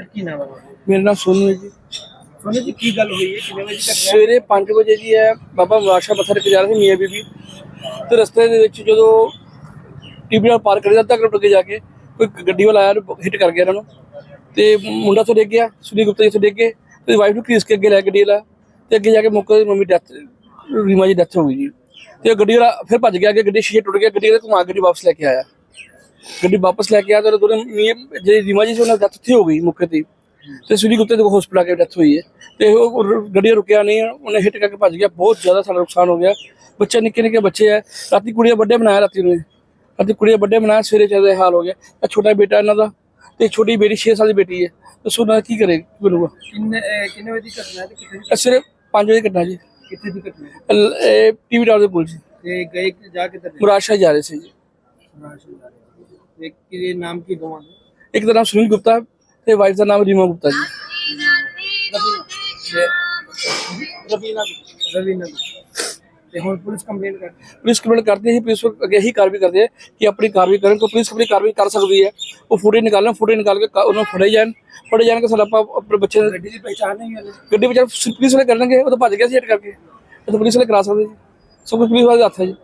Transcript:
Sir ਕੀ ਨਾਮ ਹੈ ਤੁਹਾਡਾ? ਮੇਰਾ ਨਾਮ ਸੋਨੂ ਹੈ ਜੀ। ਸੋਨੀ ਜੀ ਕੀ ਗੱਲ ਹੋਈ ਹੈ? ਕਿੰਨੇ ਵਜੇ ਹੈ? ਸਵੇਰੇ 5 ਵਜੇ ਜੀ ਹੈ। ਬਾਬਾ ਵਾਸ਼ਾ ਮੱਥਾ ਟੇਕ ਜਾ ਰਹੇ ਸੀ ਮੀਆਂ ਬੀਬੀ। ਤੇ ਰਸਤੇ ਦੇ ਵਿੱਚ ਜਦੋਂ ਨਾਲ ਪਾਰ ਕਰੀ ਕਿਲੋਮੀਟਰ ਅੱਗੇ ਜਾ ਕੇ ਕੋਈ ਗੱਡੀ ਵਾਲਾ ਆਇਆ ਹਿੱਟ ਕਰ ਗਿਆ ਇਹਨਾਂ ਨੂੰ। ਤੇ ਮੁੰਡਾ ਤੋਂ ਡਿੱਗ ਗਿਆ ਸੁਨੀ ਗੁਪਤਾ ਜੀ ਤੋਂ ਡਿੱਗ ਗਏ। ਤੇ ਵਾਈਫ ਨੂੰ ਘੀਸ ਕੇ ਅੱਗੇ ਲੈ ਗੱਡੀ ਵਾਲਾ। ਤੇ ਅੱਗੇ ਜਾ ਕੇ ਮੌਕੇ ਤੇ mummy death Reema ji death ਹੋ ਗਈ ਜੀ। ਤੇ ਗੱਡੀ ਵਾਲਾ ਫਿਰ ਭੱਜ ਗਿਆ ਅੱਗੇ ਗੱਡੀ ਸ਼ੀਸ਼ੇ ਟੁੱਟ ਗਿਆ ਗੱਡੀ ਵਾਲਾ ਘੁਮਾ ਕੇ ਵਾਪਸ ਲੈ ਕੇ ਆਇਆ। ਗੱਡੀ ਵਾਪਸ ਲੈ ਕੇ ਆਇਆ ਤੇ ਦੋਨੇ ਜਿਹੜੀ ਰੀਮਾ ਜੀ ਸੀ ਉਹਨਾਂ ਦੀ ਡੈਥ ਉੱਥੇ ਹੋ ਗਈ ਮੌਕੇ ਤੇ। ਤੇ ਸੁਨੀ ਗੁਪਤੇ ਦੇ ਹਸਪਤਾਲ ਆ ਕੇ ਡੈਥ ਹੋਈ ਹੈ। ਤੇ ਉਹ ਗੱਡੀ ਰੁਕਿਆ ਨਹੀਂ ਉਹਨੇ ਹਿੱਟ ਕਰਕੇ ਭੱਜ ਗਿਆ ਬਹੁਤ ਜ਼ਿਆਦਾ ਸਾਡਾ ਨੁਕਸਾਨ ਹੋ ਗਿਆ। ਬੱਚੇ ਨਿੱਕੇ ਨਿੱਕੇ ਬੱਚੇ ਹੈ ਰਾਤੀ ਕੁੜੀਆਂ ਵੱਡੇ ਬਣਾਇਆ ਰਾਤੀ ਨੂੰ ਰਾਤੀ ਕੁੜੀਆਂ ਵੱਡੇ ਬਣਾਇਆ ਸਵੇਰੇ ਚੱਲਦੇ ਹਾਲ ਹੋ ਗਿਆ। ਇਹ ਛੋਟਾ ਬੇਟਾ ਇਹਨਾਂ ਦਾ ਤੇ ਛੋਟੀ ਬੇਟੀ 6 ਸਾਲ ਦੀ ਬੇਟੀ ਹੈ। ਦੱਸੋ ਨਾ ਕੀ ਕਰੇ ਕੀ ਬਣੂਗਾ ਕਿੰਨੇ ਕਿੰਨੇ ਵਜੇ ਦੀ ਘਟਨਾ ਹੈ ਤੇ ਕਿੱਥੇ ਸਿਰਫ 5 ਵਜੇ ਕੱਟਣਾ ਜੀ। ਕਿੱਥੇ ਦੀ ਘਟਨਾ ਹੈ? ਇਹ ਟੀਵੀ ਟਾਵਰ ਦੇ ਕੋਲ ਜੀ। ਤੇ ਗਏ ਕਿ- ਜਾ ਨੇ? ਮੁਰਾਸ਼ਾ ਜਾ ਰਹੇ ਸੀ ਜੀ। ਤੇ ਕੀ ਨਾਮ ਕੀ ਦੋਵਾਂ ਦੇ? ਇੱਕ ਦਾ ਨਾਮ ਸੁਨੀਲ ਗੁਪਤਾ ਤੇ ਵਾਈਫ ਦਾ ਨਾਮ ਰੀਮਾ ਗੁਪਤਾ ਜੀ। ਰਵੀਨਾ ਰਵੀਨਾ ਤੇ ਹੁਣ ਪੁਲਿਸ ਕੰਪਲੇਂਟ ਕਰ ਪੁਲਿਸ ਕੰਪਲੇਂਟ ਕਰਦੀ ਹੈ ਪੁਲਿਸ ਅੱਗੇ ਹੀ ਕਾਰਵਾਈ ਕਰਦੀ ਹੈ ਕਿ ਆਪਣੀ ਕਾਰਵਾਈ ਕਰਨ ਕੋ ਪੁਲਿਸ ਆਪਣੀ ਕਾਰਵਾਈ ਕਰ ਸਕਦੀ ਹੈ। ਉਹ ਫੁਟੇਜ ਨਿਕਾਲਣ ਫੁਟੇਜ ਨਿਕਾਲ ਕੇ ਉਹਨੂੰ ਫੜੇ ਜਾਣ। ਫੜੇ ਜਾਣ ਕੇ ਸਾਡਾ ਆਪਾਂ ਆਪਣੇ ਬੱਚੇ ਗੱਡੀ ਦੀ ਪਹਿਚਾਣ ਨਹੀਂ ਹੈ ਗੱਡੀ ਵਿੱਚ ਪੁਲਿਸ ਵਾਲੇ ਕਰਨਗੇ ਉਹ ਤਾਂ ਭੱਜ ਗਿਆ ਸੀ ਹਿੱਟ ਕਰਕੇ। ਤਾਂ ਪੁਲਿਸ ਵਾਲੇ ਕਰਾ ਸਕਦੇ ਜੀ। ਸਭ ਕੁਝ ਪੁਲਿਸ ਵਾਲੇ ਹੱਥ ਹੈ ਜੀ।